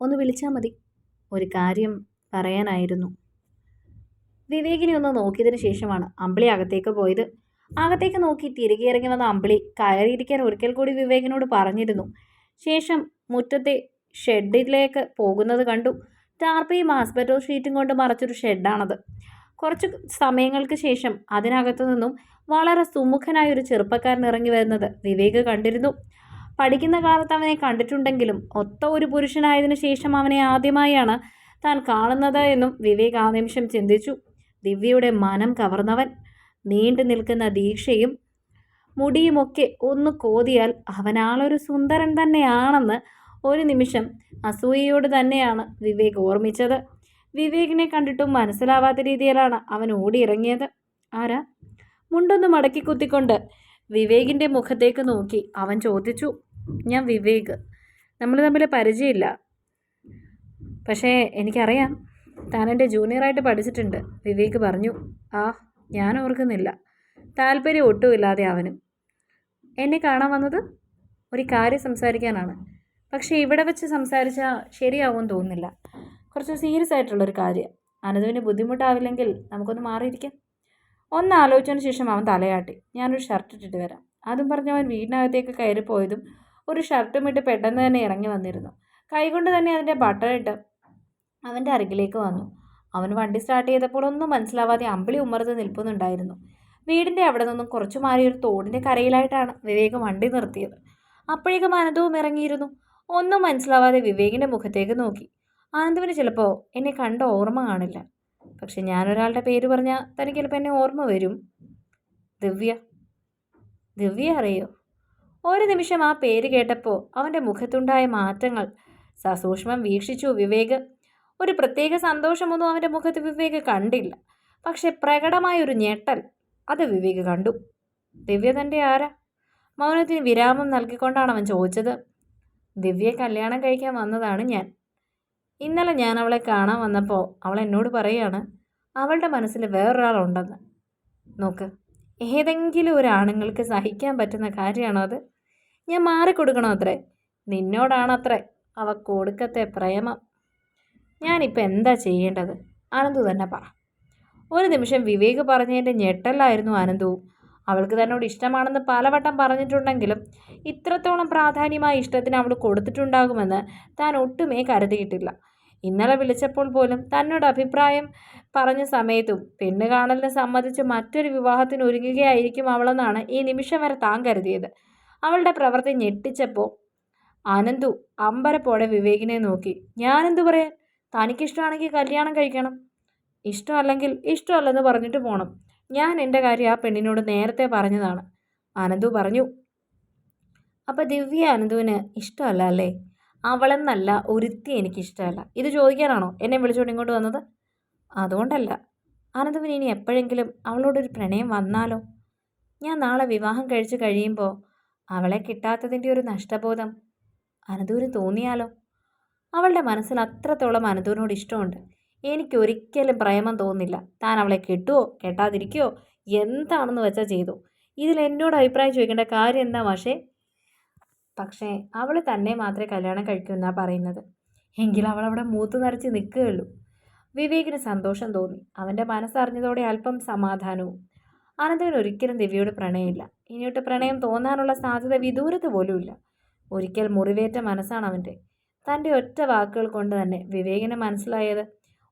ഒന്ന് വിളിച്ചാൽ മതി. ഒരു കാര്യം പറയാനായിരുന്നു. വിവേകിനെ ഒന്ന് നോക്കിയതിന് ശേഷമാണ് അമ്പിളി അകത്തേക്ക് പോയത്. അകത്തേക്ക് നോക്കി തിരികെ ഇറങ്ങി വന്ന അമ്പിളി കയറിയിരിക്കാൻ ഒരിക്കൽ കൂടി വിവേകിനോട് പറഞ്ഞിരുന്നു. ശേഷം മുറ്റത്തെ ഷെഡിലേക്ക് പോകുന്നത് കണ്ടു. ടാർപ്പയും ആസ്പെറ്റോ ഷീറ്റും കൊണ്ട് മറച്ചൊരു ഷെഡാണത്. കുറച്ച് സമയങ്ങൾക്ക് ശേഷം അതിനകത്തു നിന്നും വളരെ സുമുഖനായ ഒരു ചെറുപ്പക്കാരൻ ഇറങ്ങി വരുന്നത് വിവേക് കണ്ടിരുന്നു. പഠിക്കുന്ന കാലത്ത് അവനെ കണ്ടിട്ടുണ്ടെങ്കിലും ഒത്ത ഒരു പുരുഷനായതിനു ശേഷം അവനെ ആദ്യമായാണ് താൻ കാണുന്നത് എന്നും വിവേക് ആ നിമിഷം ചിന്തിച്ചു. ദിവ്യയുടെ മനം കവർന്നവൻ. നീണ്ടു നിൽക്കുന്ന ദീക്ഷയും മുടിയുമൊക്കെ ഒന്ന് കോതിയാൽ അവനാളൊരു സുന്ദരൻ തന്നെയാണെന്ന് ഒരു നിമിഷം അസൂയയോട് തന്നെയാണ് വിവേക് ഓർമ്മിച്ചത്. വിവേകിനെ കണ്ടിട്ടും മനസ്സിലാവാത്ത രീതിയിലാണ് അവൻ ഓടിയിറങ്ങിയത്. ആരാ? മുണ്ടൊന്ന് മടക്കി കുത്തിക്കൊണ്ട് വിവേകിന്റെ മുഖത്തേക്ക് നോക്കി അവൻ ചോദിച്ചു. ഞാൻ വിവേക്. നമ്മൾ തമ്മിൽ പരിചയമില്ല. പക്ഷേ എനിക്കറിയാം. താൻ എന്റെ ജൂനിയറായിട്ട് പഠിച്ചിട്ടുണ്ട്. വിവേക് പറഞ്ഞു ആ ഞാൻ ഓർക്കുന്നില്ല. താല്പര്യം ഒട്ടുമില്ലാതെ അവനും. എന്നെ കാണാൻ വന്നത് ഒരു കാര്യം സംസാരിക്കാനാണ്. പക്ഷേ ഇവിടെ വെച്ച് സംസാരിച്ചാൽ ശരിയാവുമെന്ന് തോന്നുന്നില്ല. കുറച്ച് സീരിയസ് ആയിട്ടുള്ളൊരു കാര്യം. അനതുവിന് ബുദ്ധിമുട്ടാവില്ലെങ്കിൽ നമുക്കൊന്ന് മാറിയിരിക്കാം. ഒന്ന് ആലോചിച്ചതിന് ശേഷം അവൻ തലയാട്ടി. ഞാനൊരു ഷർട്ട് ഇട്ടിട്ട് വരാം. അതും പറഞ്ഞ് അവൻ വീടിനകത്തേക്ക് കയറിപ്പോയതും ഒരു ഷർട്ടും ഇട്ട് പെട്ടെന്ന് തന്നെ ഇറങ്ങി വന്നിരുന്നു. കൈകൊണ്ട് തന്നെ അതിന്റെ ബട്ടൺ ഇട്ട് അവന്റെ അരികിലേക്ക് വന്നു. അവൻ വണ്ടി സ്റ്റാർട്ട് ചെയ്തപ്പോൾ ഒന്നും മനസ്സിലാവാതെ അമ്പിളി ഉമ്മർത്ത് നിൽക്കുന്നുണ്ടായിരുന്നു വീടിന്റെ അവിടെ നിന്നും കുറച്ചു മാറി ഒരു തോടിന്റെ കരയിലായിട്ടാണ് വിവേക് വണ്ടി നിർത്തിയത്. അപ്പോഴേക്കും അനന്തവും ഇറങ്ങിയിരുന്നു. ഒന്നും മനസ്സിലാവാതെ വിവേകിന്റെ മുഖത്തേക്ക് നോക്കി. ആനന്ദവിന് ചിലപ്പോൾ എന്നെ കണ്ട ഓർമ്മ കാണില്ല. പക്ഷെ ഞാനൊരാളുടെ പേര് പറഞ്ഞാൽ തനിക്ക് ചിലപ്പോൾ എന്നെ ഓർമ്മ വരും. ദിവ്യ. ദിവ്യ അറിയോ? ഒരു നിമിഷം ആ പേര് കേട്ടപ്പോൾ അവന്റെ മുഖത്തുണ്ടായ മാറ്റങ്ങൾ. സസൂക്ഷ്മം വീക്ഷിച്ചു വിവേക്. ഒരു പ്രത്യേക സന്തോഷമൊന്നും അവന്റെ മുഖത്ത് വിവേക് കണ്ടില്ല. പക്ഷെ പ്രകടമായ ഒരു ഞെട്ടൽ അത് വിവേക് കണ്ടു. ദിവ്യ തന്റെ ആരാ? മൗനത്തിന് വിരാമം നൽകിക്കൊണ്ടാണ് അവൻ ചോദിച്ചത്. ദിവ്യയെ കല്യാണം കഴിക്കാൻ വന്നതാണ് ഞാൻ. ഇന്നലെ ഞാൻ അവളെ കാണാൻ വന്നപ്പോൾ അവൾ എന്നോട് പറയാണ് അവളുടെ മനസ്സിൽ വേറൊരാളുണ്ടെന്ന് നോക്ക് ഏതെങ്കിലും ഒരു ആണുങ്ങൾക്ക് സഹിക്കാൻ പറ്റുന്ന കാര്യമാണോ അത്? ഞാൻ മാറിക്കൊടുക്കണോ അത്രേ. നിന്നോടാണത്രേ. അവ കൊടുക്കത്തെ പ്രേമം. ഞാനിപ്പോൾ എന്താ ചെയ്യേണ്ടത്? അനന്തു തന്നെ പറ. ഒരു നിമിഷം വിവേക് പറഞ്ഞതിന്റെ ഞെട്ടലായിരുന്നു അനന്തു. അവൾക്ക് തന്നോട് ഇഷ്ടമാണെന്ന് പലവട്ടം പറഞ്ഞിട്ടുണ്ടെങ്കിലും ഇത്രത്തോളം പ്രാധാന്യമായ ഇഷ്ടത്തിന് അവൾ കൊടുത്തിട്ടുണ്ടാകുമെന്ന് താൻ ഒട്ടുമേ കരുതിയിട്ടില്ല. ഇന്നലെ വിളിച്ചപ്പോൾ പോലും തന്നോട് അഭിപ്രായം പറഞ്ഞ സമയത്തും പെണ്ണ് കാണലിനെ സംബന്ധിച്ച് മറ്റൊരു വിവാഹത്തിന് ഒരുങ്ങുകയായിരിക്കും അവളെന്നാണ് ഈ നിമിഷം വരെ താൻ കരുതിയത്. അവളുടെ പ്രവൃത്തി ഞെട്ടിച്ചപ്പോൾ അനന്തു അമ്പരപ്പോടെ വിവേകിനെ നോക്കി. ഞാനെന്തു പറയാൻ? തനിക്കിഷ്ടമാണെങ്കിൽ കല്യാണം കഴിക്കണം. ഇഷ്ടമല്ലെങ്കിൽ ഇഷ്ടമല്ലെന്ന് പറഞ്ഞിട്ട് പോകണം ഞാൻ എന്റെ കാര്യം ആ പെണ്ണിനോട് നേരത്തെ പറഞ്ഞതാണ്. അനന്തു പറഞ്ഞു. അപ്പം ദിവ്യ അനന്തുവിന് ഇഷ്ടമല്ല അല്ലേ? അവളെന്നല്ല ഒരുത്തി എനിക്കിഷ്ടമല്ല. ഇത് ചോദിക്കാനാണോ എന്നെ വിളിച്ചുകൊണ്ട് ഇങ്ങോട്ട് വന്നത്? അതുകൊണ്ടല്ല. അനന്തുവിന് ഇനി എപ്പോഴെങ്കിലും അവളോടൊരു പ്രണയം വന്നാലോ? ഞാൻ നാളെ വിവാഹം കഴിച്ച് കഴിയുമ്പോൾ അവളെ കിട്ടാത്തതിന്റെ ഒരു നഷ്ടബോധം അനന്തൂരിന് തോന്നിയാലോ? അവളുടെ മനസ്സിൽ അത്രത്തോളം അനന്തൂരിനോട് ഇഷ്ടമുണ്ട്. എനിക്കൊരിക്കലും പ്രേമം തോന്നില്ല താൻ അവളെ കെട്ടുവോ കെട്ടാതിരിക്കുവോ എന്താണെന്ന് വെച്ചാൽ ചെയ്തു. ഇതിൽ എന്നോട് അഭിപ്രായം ചോദിക്കേണ്ട കാര്യം എന്താ പക്ഷേ പക്ഷേ അവൾ തന്നെ മാത്രമേ കല്യാണം കഴിക്കൂ എന്നാ പറയുന്നത്. എങ്കിൽ അവൾ അവിടെ മൂത്ത് നിറച്ച് നിൽക്കുകയുള്ളൂ. വിവേകിന് സന്തോഷം തോന്നി. അവന്റെ മനസ്സറിഞ്ഞതോടെ അല്പം സമാധാനവും അനന്തവിന് ഒരിക്കലും ദിവ്യയോട് പ്രണയമില്ല. ഇനിയൊട്ട് പ്രണയം തോന്നാനുള്ള സാധ്യത വിദൂരത്ത് പോലുമില്ല ഒരിക്കൽ മുറിവേറ്റ മനസ്സാണ് അവന്റെ തന്റെ ഒറ്റ വാക്കുകൾ കൊണ്ട് തന്നെ വിവേകിന് മനസ്സിലായത്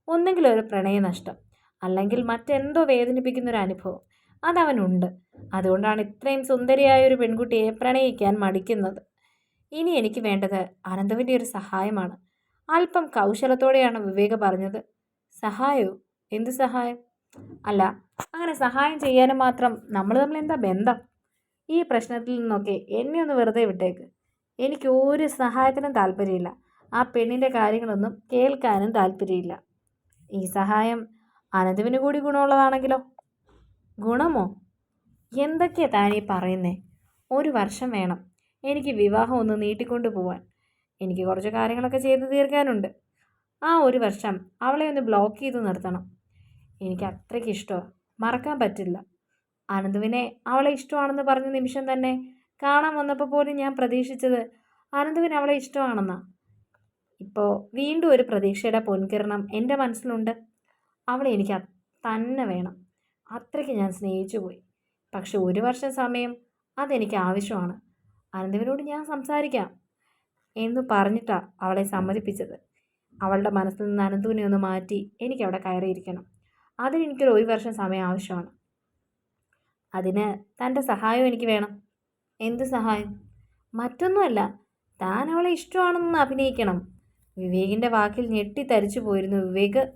ഒന്നെങ്കിലും ഒരു പ്രണയനഷ്ടം അല്ലെങ്കിൽ മറ്റെന്തോ വേദനിപ്പിക്കുന്ന ഒരു അനുഭവം. അതവനുണ്ട്. അതുകൊണ്ടാണ് ഇത്രയും സുന്ദരിയായ ഒരു പെൺകുട്ടിയെ പ്രണയിക്കാൻ മടിക്കുന്നത്. ഇനി എനിക്ക് വേണ്ടത് അനന്തവിന്റെ ഒരു സഹായമാണ്. അല്പം കൗശലത്തോടെയാണ് വിവേക പറഞ്ഞത്. സഹായോ? എന്ത് സഹായം? അല്ല അങ്ങനെ സഹായം ചെയ്യാനും മാത്രം നമ്മൾ തമ്മിൽ എന്താ ബന്ധം? ഈ പ്രശ്നത്തിൽ നിന്നൊക്കെ എന്നെ ഒന്ന് വെറുതെ വിട്ടേക്ക്. എനിക്ക് ഒരു സഹായത്തിനും താല്പര്യമില്ല. ആ പെണ്ണിന്റെ കാര്യങ്ങളൊന്നും കേൾക്കാനും താല്പര്യമില്ല. ഈ സഹായം അനന്തുവിന് കൂടി ഗുണമുള്ളതാണെങ്കിലോ? ഗുണമോ? എന്തൊക്കെയാ താനീ പറയുന്നേ? ഒരു വർഷം വേണം. എനിക്ക് വിവാഹം ഒന്ന് നീട്ടിക്കൊണ്ടു പോവാൻ. എനിക്ക് കുറച്ച് കാര്യങ്ങളൊക്കെ ചെയ്തു തീർക്കാനുണ്ട്. ആ ഒരു വർഷം അവളെ ഒന്ന് ബ്ലോക്ക് ചെയ്ത് നിർത്തണം. എനിക്ക് അത്രയ്ക്ക് ഇഷ്ടമാണ് മറക്കാൻ പറ്റില്ല. അനന്തുവിനെ അവളെ ഇഷ്ടമാണെന്ന് പറഞ്ഞ നിമിഷം തന്നെ കാണാൻ വന്നപ്പോൾ പോലും ഞാൻ പ്രതീക്ഷിച്ചത് അനന്തുവിന് അവളെ ഇഷ്ടമാണെന്നാണ് ഇപ്പോൾ വീണ്ടും ഒരു പ്രതീക്ഷയുടെ പൊൻകിരണം എന്റെ മനസ്സിലുണ്ട്. അവളെ എനിക്ക് തന്നെ വേണം. അത്രയ്ക്ക് ഞാൻ സ്നേഹിച്ചു പോയി. പക്ഷെ ഒരു വർഷം സമയം അതെനിക്ക് ആവശ്യമാണ്. അനന്തവിനോട് ഞാൻ സംസാരിക്കാം എന്ന് പറഞ്ഞിട്ടാണ് അവളെ സമ്മതിപ്പിച്ചത്. അവളുടെ മനസ്സിൽ നിന്ന് അനന്തുവിനെ ഒന്ന് മാറ്റി എനിക്കവിടെ കയറിയിരിക്കണം. അതിന് എനിക്കൊരു ഒരു വർഷം സമയം ആവശ്യമാണ്. അതിന് തന്റെ സഹായം എനിക്ക് വേണം. എന്ത് സഹായം? മറ്റൊന്നുമല്ല താൻ അവളെ ഇഷ്ടമാണെന്ന് അഭിനയിക്കണം. വിവേകിന്റെ വാക്കിൽ ഞെട്ടിത്തരിച്ചു പോയിരുന്നു വിവേക്.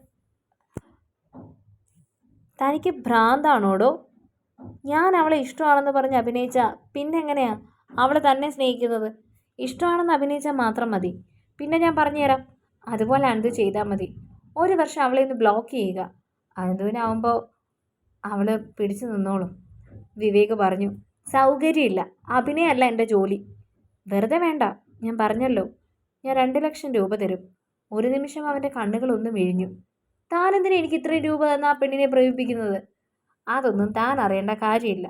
തനിക്ക് ഭ്രാന്താണോടോ? ഞാൻ അവളെ ഇഷ്ടമാണെന്ന് പറഞ്ഞ് അഭിനയിച്ച പിന്നെ എങ്ങനെയാ അവളെ തന്നെ സ്നേഹിക്കുന്നത്? ഇഷ്ടമാണെന്ന് അഭിനയിച്ചാൽ മാത്രം മതി. പിന്നെ ഞാൻ പറഞ്ഞുതരാം. അതുപോലെ അനന്തു ചെയ്താൽ മതി. ഒരു വർഷം അവളെ ഒന്ന് ബ്ലോക്ക് ചെയ്യുക. അനന്തുവിനാവുമ്പോൾ അവൾ പിടിച്ചു നിന്നോളും. വിവേക് പറഞ്ഞു സൗകര്യമില്ല. അഭിനയല്ല എന്റെ ജോലി. വെറുതെ വേണ്ട. ഞാൻ പറഞ്ഞല്ലോ. ഞാൻ രണ്ട് ലക്ഷം രൂപ തരും. ഒരു നിമിഷം അവന്റെ കണ്ണുകളൊന്നും വിഴിഞ്ഞു താനെന്തിനാ എനിക്ക് ഇത്രയും രൂപ തന്ന ആ പെണ്ണിനെ പ്രേമിപ്പിക്കുന്നത്? അതൊന്നും താൻ അറിയേണ്ട കാര്യമില്ല.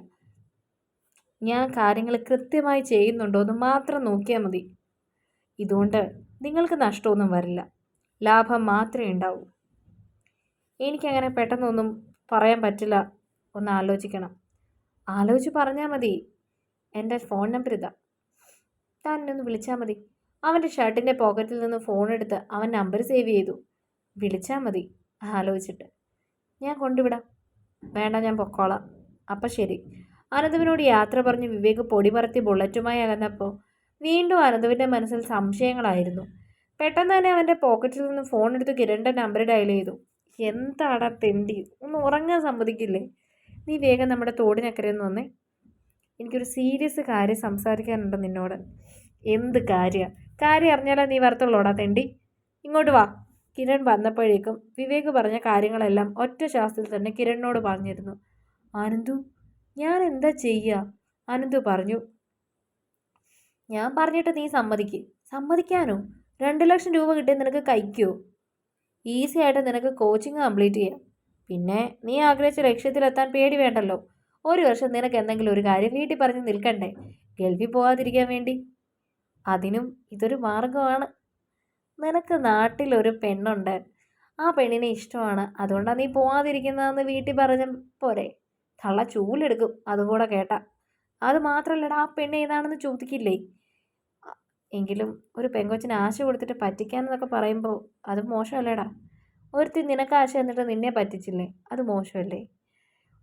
ഞാൻ കാര്യങ്ങൾ കൃത്യമായി ചെയ്യുന്നുണ്ടോ എന്ന് മാത്രം നോക്കിയാൽ മതി. ഇതുകൊണ്ട് നിങ്ങൾക്ക് നഷ്ടമൊന്നും വരില്ല. ലാഭം മാത്രമേ ഉണ്ടാവൂ. എനിക്കങ്ങനെ പെട്ടെന്നൊന്നും പറയാൻ പറ്റില്ല. ഒന്ന് ആലോചിക്കണം. ആലോചിച്ച് പറഞ്ഞാൽ മതി. എന്റെ ഫോൺ നമ്പർ ഇതാ. താൻ എന്നെ ഒന്ന് വിളിച്ചാൽ മതി. അവന്റെ ഷർട്ടിന്റെ പോക്കറ്റിൽ നിന്ന് ഫോൺ എടുത്ത് അവൻ നമ്പർ സേവ് ചെയ്തു. വിളിച്ചാൽ മതി ആലോചിച്ചിട്ട്. ഞാൻ കൊണ്ടുവിടാം. വേണ്ട ഞാൻ പൊക്കോളാം. അപ്പം ശരി. അനന്തവിനോട് യാത്ര പറഞ്ഞ് വിവേക് പൊടിമറത്തി ബുള്ളറ്റുമായി അകന്നപ്പോൾ വീണ്ടും അനന്തവിന്റെ മനസ്സിൽ സംശയങ്ങളായിരുന്നു. പെട്ടെന്ന് തന്നെ അവന്റെ പോക്കറ്റിൽ നിന്ന് ഫോൺ എടുത്ത് കിരണിന്റെ നമ്പർ ഡയൽ ചെയ്തു. എന്താടാ തെണ്ടി? ഒന്ന് ഉറങ്ങാൻ സമ്മതിക്കില്ലേ? നീ വേഗം നമ്മുടെ തോടിനക്കരെ ഒന്ന് വന്നേ. എനിക്കൊരു സീരിയസ് കാര്യം സംസാരിക്കാനുണ്ട് നിന്നോട്. എന്ത് കാര്യമാണ് കാര്യം അറിഞ്ഞാലേ നീ വരത്തുള്ളൂടാ തെണ്ടി. ഇങ്ങോട്ട് വാ. കിരൺ വന്നപ്പോഴേക്കും വിവേക് പറഞ്ഞ കാര്യങ്ങളെല്ലാം ഒറ്റ ശ്വാസത്തിൽ തന്നെ കിരണിനോട് പറഞ്ഞിരുന്നു. ആനന്ദു ഞാൻ എന്താ ചെയ്യുക ആനന്ദു പറഞ്ഞു. ഞാൻ പറഞ്ഞിട്ട് നീ സമ്മതിക്ക്. സമ്മതിക്കാനോ? രണ്ട് ലക്ഷം രൂപ കിട്ടിയ നിനക്ക് കഴിക്കുമോ ഈസി ആയിട്ട് നിനക്ക് കോച്ചിങ് കംപ്ലീറ്റ് ചെയ്യാം. പിന്നെ നീ ആഗ്രഹിച്ച ലക്ഷ്യത്തിലെത്താൻ പേടി വേണ്ടല്ലോ. ഒരു വർഷം നിനക്ക് എന്തെങ്കിലും ഒരു കാര്യം വീട്ടിൽ പറഞ്ഞ് നിൽക്കണ്ടേ? ഗൾഫിൽ പോകാതിരിക്കാൻ വേണ്ടി? അതിനും ഇതൊരു മാർഗമാണ് നിനക്ക് നാട്ടിലൊരു പെണ്ണുണ്ട്. ആ പെണ്ണിനെ ഇഷ്ടമാണ്. അതുകൊണ്ടാണ് നീ പോകാതിരിക്കുന്നതെന്ന് വീട്ടിൽ പറഞ്ഞ പോരെ. തള്ള ചൂലെടുക്കും അതും കൂടെ കേട്ടാ. അത് മാത്രമല്ലടാ ആ പെണ്ണ് ഏതാണെന്ന് ചോദിക്കില്ലേ? എങ്കിലും ഒരു പെങ്കൊച്ചിന് ആശ കൊടുത്തിട്ട് പറ്റിക്കാനെന്നൊക്കെ പറയുമ്പോൾ അത് മോശമല്ലേടാ? ഒരുത്തി നിനക്ക് ആശ എന്നിട്ട് നിന്നെ പറ്റിച്ചില്ലേ? അത് മോശമല്ലേ?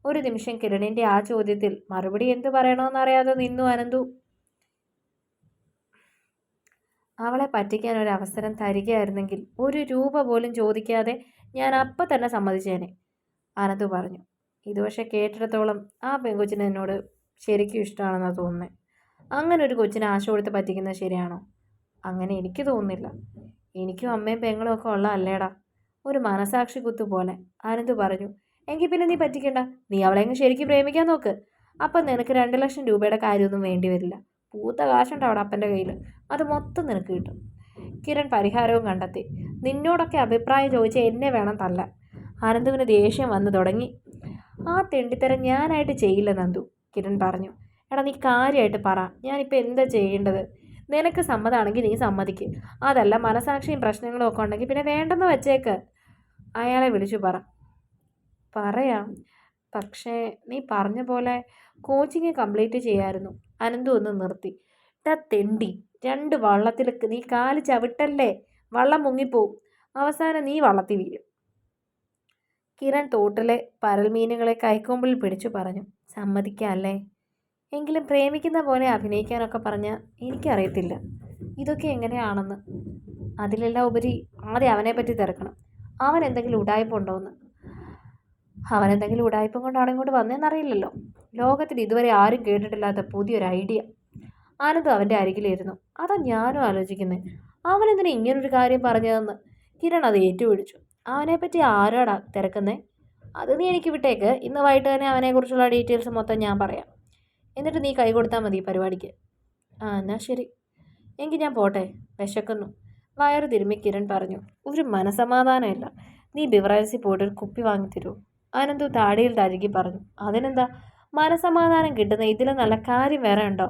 ഒരു നിമിഷം കിരണിന്റെ ആ ചോദ്യത്തിൽ മറുപടി എന്ത് പറയണമെന്നറിയാതെ നിന്നു അനന്തു. അവളെ പറ്റിക്കാൻ ഒരു അവസരം തരികയായിരുന്നെങ്കിൽ ഒരു രൂപ പോലും ചോദിക്കാതെ ഞാൻ അപ്പം തന്നെ സമ്മതിച്ചേനെ അനന്തു പറഞ്ഞു. ഇത് പക്ഷേ കേട്ടിടത്തോളം ആ പെങ്കൊച്ചിന് എന്നോട് ശരിക്കും ഇഷ്ടമാണെന്നാണ് തോന്നുന്നത് അങ്ങനെ ഒരു കൊച്ചിനെ ആശ കൊടുത്ത് പറ്റിക്കുന്നത് ശരിയാണോ? അങ്ങനെ എനിക്ക് തോന്നുന്നില്ല. എനിക്കും അമ്മയും പെങ്ങളും ഒക്കെ ഉള്ള അല്ലേടാ. ഒരു മനസാക്ഷി കുത്തു പോലെ. ആനന്ദ് പറഞ്ഞു എങ്കിൽ പിന്നെ നീ പറ്റിക്കണ്ട. നീ അവളെ ശരിക്കും പ്രേമിക്കാൻ നോക്ക്. അപ്പം നിനക്ക് രണ്ട് ലക്ഷം രൂപയുടെ കാര്യമൊന്നും വേണ്ടി വരില്ല. പൂത്ത കാശുണ്ട് അവിടെ അപ്പന്റെ കയ്യിൽ അത് മൊത്തം നിനക്ക് കിട്ടും. കിരൺ പരിഹാരവും കണ്ടെത്തി. നിന്നോടൊക്കെ അഭിപ്രായം ചോദിച്ച് എന്നെ വേണം തല്ല. ആനന്ദുവിന് ദേഷ്യം വന്നു തുടങ്ങി. ആ തെണ്ടിത്തരം ഞാനായിട്ട് ചെയ്യില്ല നന്ദു കിരൺ പറഞ്ഞു. എടാ നീ കാര്യമായിട്ട് പറ. ഞാനിപ്പോൾ എന്താ ചെയ്യേണ്ടത്? നിനക്ക് സമ്മതമാണെങ്കിൽ നീ സമ്മതിക്ക്. അതല്ല മനസാക്ഷിയും പ്രശ്നങ്ങളും ഒക്കെ ഉണ്ടെങ്കിൽ പിന്നെ വേണ്ടെന്ന് വെച്ചേക്ക്. അയാളെ വിളിച്ചു പറ. പറയാം. പക്ഷേ നീ പറഞ്ഞ പോലെ കോച്ചിങ് കംപ്ലീറ്റ് ചെയ്യായിരുന്നു. അനന്തു ഒന്ന് നിർത്തി. ടാ തെണ്ടി. രണ്ട് വള്ളത്തിൽ നീ കാൽ ചവിട്ടല്ലേ? വള്ളം മുങ്ങിപ്പോവും അവസാനം നീ വള്ളത്തിൽ വീഴും. കിരൺ തോട്ടിലെ പരൽമീനുകളെ കൈക്കൊമ്പിൽ പിടിച്ചു പറഞ്ഞു. സമ്മതിക്കാല്ലേ? എങ്കിലും പ്രേമിക്കുന്ന പോലെ അഭിനയിക്കാനൊക്കെ പറഞ്ഞാൽ എനിക്കറിയത്തില്ല. ഇതൊക്കെ എങ്ങനെയാണെന്ന്. അതിലെല്ലാം ഉപരി ആദ്യം അവനെ പറ്റി തിരക്കണം. അവൻ എന്തെങ്കിലും ഉടായ്പുണ്ടോയെന്ന് അവൻ എന്തെങ്കിലും ഉടായ്പം കൊണ്ടാണ് ഇങ്ങോട്ട് വന്നതെന്നറിയില്ലല്ലോ ലോകത്തിൽ ഇതുവരെ ആരും കേട്ടിട്ടില്ലാത്ത പുതിയൊരു ഐഡിയ. ആനന്ദ് അവന്റെ അരികിലിരുന്നു. അതാ ഞാനും ആലോചിക്കുന്നത് അവനെന്തിനാ ഇങ്ങനൊരു കാര്യം പറഞ്ഞതെന്ന്. കിരൺ അത് ഏറ്റുപിടിച്ചു. അവനെപ്പറ്റി ആരോടാ തിരക്കുന്നേ? അത് നീ എനിക്ക് വിട്ടേക്ക്. ഇന്ന് വൈകിട്ട് തന്നെ അവനെക്കുറിച്ചുള്ള ഡീറ്റെയിൽസ് മൊത്തം ഞാൻ പറയാം. എന്നിട്ട് നീ കൈ കൊടുത്താൽ മതി പരിപാടിക്ക്. ആ എന്നാൽ ശരി. എങ്കിൽ ഞാൻ പോട്ടെ. വിശക്കുന്നു. വയറ് തിരുമ്മി കിരൺ പറഞ്ഞു. ഒരു മനസമാധാനമില്ല. നീ ബിവറേഴ്സിൽ പോയിട്ട് ഒരു കുപ്പി വാങ്ങി വാങ്ങിത്തരൂ അനന്തു താടിയിൽ തഴുകി പറഞ്ഞു. അതിനെന്താ? മനസമാധാനം കിട്ടുന്ന ഇതിൽ നല്ല കാര്യം വേറെ ഉണ്ടോ?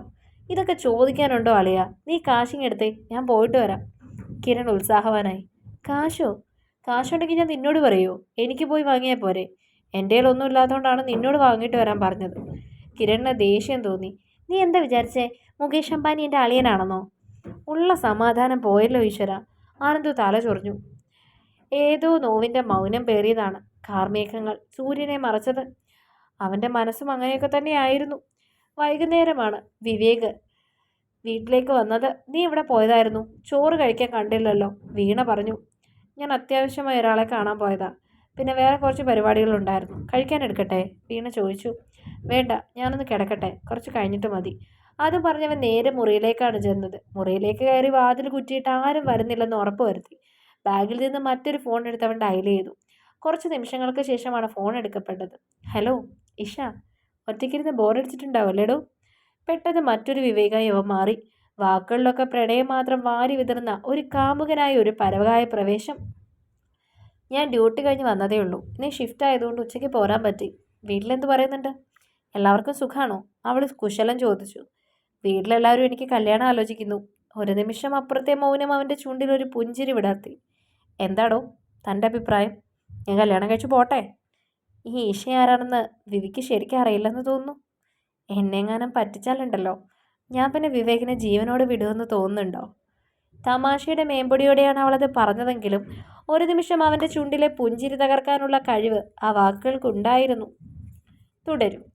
ഇതൊക്കെ ചോദിക്കാനുണ്ടോ അളിയ? നീ കാശിങ് എടുത്തേ. ഞാൻ പോയിട്ട് വരാം. കിരൺ ഉത്സാഹവാനായി. കാശോ? കാശുണ്ടെങ്കിൽ ഞാൻ നിന്നോട് പറയോ. എനിക്ക് പോയി വാങ്ങിയാൽ പോരെ. എന്റെ ഒന്നും ഇല്ലാത്തതുകൊണ്ടാണ് നിന്നോട് വാങ്ങിയിട്ട് വരാൻ പറഞ്ഞത്. കിരണിന് ദേഷ്യം തോന്നി. നീ എന്താ വിചാരിച്ചേ? മുകേഷ് അംബാനി എന്റെ അളിയനാണെന്നോ? ഉള്ള സമാധാനം പോയല്ലോ ഈശ്വര. ആനന്ദു തല ചൊറിഞ്ഞു. ഏതോ നോവിന്റെ മൗനം പേറിയതാണ് കാർമേഘങ്ങൾ സൂര്യനെ മറച്ചത്. അവന്റെ മനസ്സും അങ്ങനെയൊക്കെ തന്നെയായിരുന്നു വൈകുന്നേരമാണ്. വിവേക് വീട്ടിലേക്ക് വന്നത്. നീ ഇവിടെ പോയതായിരുന്നു. ചോറ് കഴിക്കാൻ കണ്ടില്ലല്ലോ വീണ പറഞ്ഞു. ഞാൻ അത്യാവശ്യമായി ഒരാളെ കാണാൻ പോയതാ. പിന്നെ വേറെ കുറച്ച് പരിപാടികളുണ്ടായിരുന്നു. കഴിക്കാൻ എടുക്കട്ടെ? വീണ ചോദിച്ചു. വേണ്ട ഞാനൊന്ന് കിടക്കട്ടെ. കുറച്ച് കഴിഞ്ഞിട്ട് മതി. അത് പറഞ്ഞവൻ നേരെ മുറിയിലേക്കാണ് ചെന്നത്. മുറിയിലേക്ക് കയറി വാതിൽ കുറ്റിയിട്ട് ആരും വരുന്നില്ലെന്ന് ഉറപ്പ് വരുത്തി. ബാഗിൽ നിന്ന് മറ്റൊരു ഫോൺ എടുത്തവൻ ഡയൽ ചെയ്തു. കുറച്ച് നിമിഷങ്ങൾക്ക് ശേഷമാണ് ഫോൺ എടുക്കപ്പെട്ടത്. ഹലോ ഇഷ ഒറ്റയ്ക്കിരുന്ന് ബോറടിച്ചിട്ടുണ്ടാവല്ലേടോ പെട്ടെന്ന് മറ്റൊരു വിവേകായി അവ മാറി. വാക്കുകളിലൊക്കെ പ്രണയം മാത്രം വാരി വിതറുന്ന ഒരു കാമുകനായ ഒരു പരവകായ പ്രവേശം. ഞാൻ ഡ്യൂട്ടി കഴിഞ്ഞ് വന്നതേ ഉള്ളൂ. ഇനി ഷിഫ്റ്റ് ആയതുകൊണ്ട് ഉച്ചയ്ക്ക് പോരാൻ പറ്റി. വീട്ടിലെന്ത് പറയുന്നുണ്ട്? എല്ലാവർക്കും സുഖാണോ? അവൾ കുശലം ചോദിച്ചു. വീട്ടിലെല്ലാവരും എനിക്ക് കല്യാണം ആലോചിക്കുന്നു. ഒരു നിമിഷം അപ്പുറത്തെ മൗനം അവന്റെ ചുണ്ടിൽ ഒരു പുഞ്ചിരി വിടാത്തി എന്താടോ തന്റെ അഭിപ്രായം? ഞാൻ കല്യാണം കഴിച്ചു പോട്ടെ? ഈ ഈശ ആരാണെന്ന് വിവിക്ക് ശരിക്കും അറിയില്ലെന്ന് തോന്നുന്നു. എന്നെങ്ങാനും പറ്റിച്ചാലുണ്ടല്ലോ. ഞാൻ പിന്നെ വിവേകിനെ ജീവനോട് വിടുമെന്ന് തോന്നുന്നുണ്ടോ? തമാശയുടെ മേമ്പൊടിയോടെയാണ് അവളത് പറഞ്ഞതെങ്കിലും ഒരു നിമിഷം അവന്റെ ചുണ്ടിലെ പുഞ്ചിരി തകർക്കാനുള്ള കഴിവ് ആ വാക്കുകൾക്കുണ്ടായിരുന്നു. തുടരും.